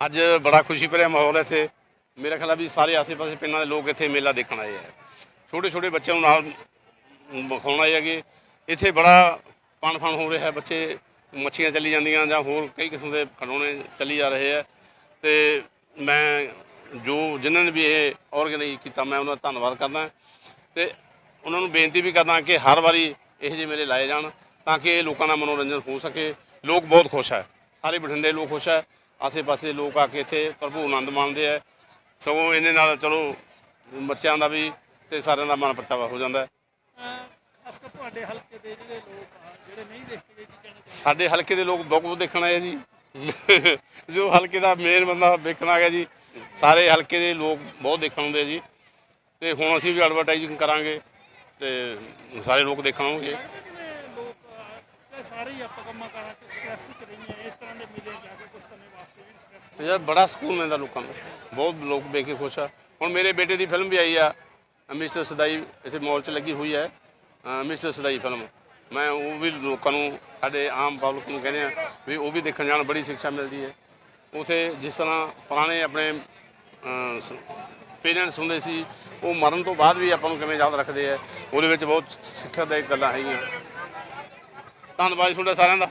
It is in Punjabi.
ਅੱਜ ਬੜਾ ਖੁਸ਼ੀ ਭਰਿਆ ਮਾਹੌਲ ਹੈ ਇੱਥੇ। ਮੇਰਾ ਖਿਆਲ ਆ ਵੀ ਸਾਰੇ ਆਸੇ-ਪਾਸੇ ਪਿੰਡਾਂ ਦੇ ਲੋਕ ਇੱਥੇ ਮੇਲਾ ਦੇਖਣ ਆਏ ਆ। ਛੋਟੇ ਛੋਟੇ ਬੱਚਿਆਂ ਨੂੰ ਨਾਲ ਵਿਖਾਉਣ ਆਏ ਹੈਗੇ। ਇੱਥੇ ਬੜਾ ਪਣ ਫਣ ਹੋ ਰਿਹਾ, ਬੱਚੇ ਮੱਛੀਆਂ ਚੱਲੀ ਜਾਂਦੀਆਂ ਜਾਂ ਹੋਰ ਕਈ ਕਿਸਮ ਦੇ ਖਿਡੌਣੇ ਚੱਲੀ ਜਾ ਰਹੇ ਆ। ਤੇ ਮੈਂ ਜੋ ਜਿਨ੍ਹਾਂ ਨੇ ਵੀ ਇਹ ਆਰਗੇਨਾਈਜ਼ ਕੀਤਾ, ਮੈਂ ਉਹਨਾਂ ਦਾ ਧੰਨਵਾਦ ਕਰਦਾ। ਤੇ ਉਹਨਾਂ ਨੂੰ ਬੇਨਤੀ ਵੀ ਕਰਦਾ ਕਿ ਹਰ ਵਾਰੀ ਇਹੋ ਜਿਹੇ ਮੇਲੇ ਲਾਏ ਜਾਣ ਤਾਂ ਕਿ ਇਹ ਲੋਕਾਂ ਦਾ ਮਨੋਰੰਜਨ ਹੋ ਸਕੇ। ਲੋਕ ਬਹੁਤ ਖੁਸ਼ ਹੈ ਸਾਰੇ ਬਠਿੰਡੇ ਲੋਕ ਖੁਸ਼ ਹੈ ਆਸੇ-ਪਾਸੇ ਲੋਕ ਆ ਕੇ ਇੱਥੇ ਭਰਪੂਰ ਆਨੰਦ ਮਾਣਦੇ ਆ। ਸਗੋਂ ਇਹਦੇ ਨਾਲ ਚਲੋ ਬੱਚਿਆਂ ਦਾ ਵੀ ਤੇ ਸਾਰਿਆਂ ਦਾ ਮਨ ਪਰਚਾਵਾ ਹੋ ਜਾਂਦਾ। ਹੈ ਖਾਸ ਕਰ ਤੁਹਾਡੇ ਹਲਕੇ ਦੇ ਜਿਹੜੇ ਲੋਕ ਆ ਜਿਹੜੇ ਨਹੀਂ ਦੇਖ ਕੇ ਜੀ ਕਹਿਣਾ ਸਾਡੇ ਹਲਕੇ ਦੇ ਲੋਕ ਬਹੁਤ ਕੁਝ ਦੇਖਣ ਆਏ ਜੀ। ਜੋ ਹਲਕੇ ਦਾ ਮੇਨ ਬੰਦਾ ਵੇਖਣ ਆ ਗਿਆ ਜੀ ਸਾਰੇ ਹਲਕੇ ਦੇ ਲੋਕ ਬਹੁਤ ਦੇਖਣ ਆਉਂਦੇ ਆ ਜੀ। ਤੇ ਹੁਣ ਅਸੀਂ ਵੀ ਐਡਵਰਟਾਈਜ਼ਿੰਗ ਕਰਾਂਗੇ ਤੇ ਸਾਰੇ ਲੋਕ ਦੇਖਣ ਆਉਣਗੇ ਲੱਗਦਾ ਜਿਵੇਂ ਲੋਕ ਆ, ਚਾਹੇ ਸਾਰੇ ਹੀ ਆਪਾਂ ਕੰਮਾਂ ਕਾਰਾਂ 'ਚ ਸਟ੍ਰੈਸ 'ਚ ਰਹਿੰਦੇ ਆ ਇਸ ਤਰ੍ਹਾਂ ਦੇ ਮਿਲੇ ਜਾ ਕੇ ਕੁਝ ਸਮੇਂ ਵਾਸਤੇ ਵੀ ਸਟ੍ਰੈਸ ਯਾਰ ਬੜਾ ਸਕੂਨ ਮਿਲਦਾ ਲੋਕਾਂ ਨੂੰ। ਬਹੁਤ ਲੋਕ ਵੇਖ ਕੇ ਖੁਸ਼ ਆ। ਹੁਣ ਮੇਰੇ ਬੇਟੇ ਦੀ ਫਿਲਮ ਵੀ ਆਈ ਆ, ਮਿਸਟਰ ਸਦਾਈ ਇੱਥੇ ਮਾਲ 'ਚ ਲੱਗੀ ਹੋਈ ਹੈ। ਮਿਸਟਰ ਸਦਾਈ ਫਿਲਮ ਮੈਂ ਉਹ ਵੀ ਲੋਕਾਂ ਨੂੰ, ਸਾਡੇ ਆਮ ਪਬਲਿਕ ਨੂੰ ਕਹਿੰਦੇ ਆ ਵੀ ਉਹ ਵੀ ਦੇਖਣ ਜਾਣ, ਬੜੀ ਸਿੱਖਿਆ ਮਿਲਦੀ ਹੈ। ਉਥੇ ਜਿਸ ਤਰ੍ਹਾਂ ਪੁਰਾਣੇ ਆਪਣੇ ਪੇਰੈਂਟਸ ਹੁੰਦੇ ਸੀ, ਉਹ ਮਰਨ ਤੋਂ ਬਾਅਦ ਵੀ ਆਪਾਂ ਨੂੰ ਕਿਵੇਂ ਯਾਦ ਰੱਖਦੇ ਆ, ਉਹਦੇ ਵਿੱਚ ਬਹੁਤ ਸਿੱਖਿਆ ਦਾ ਗੱਲਾਂ ਹੈਗੀਆਂ। ਧੰਨਵਾਦ ਤੁਹਾਡਾ ਸਾਰਿਆਂ ਦਾ।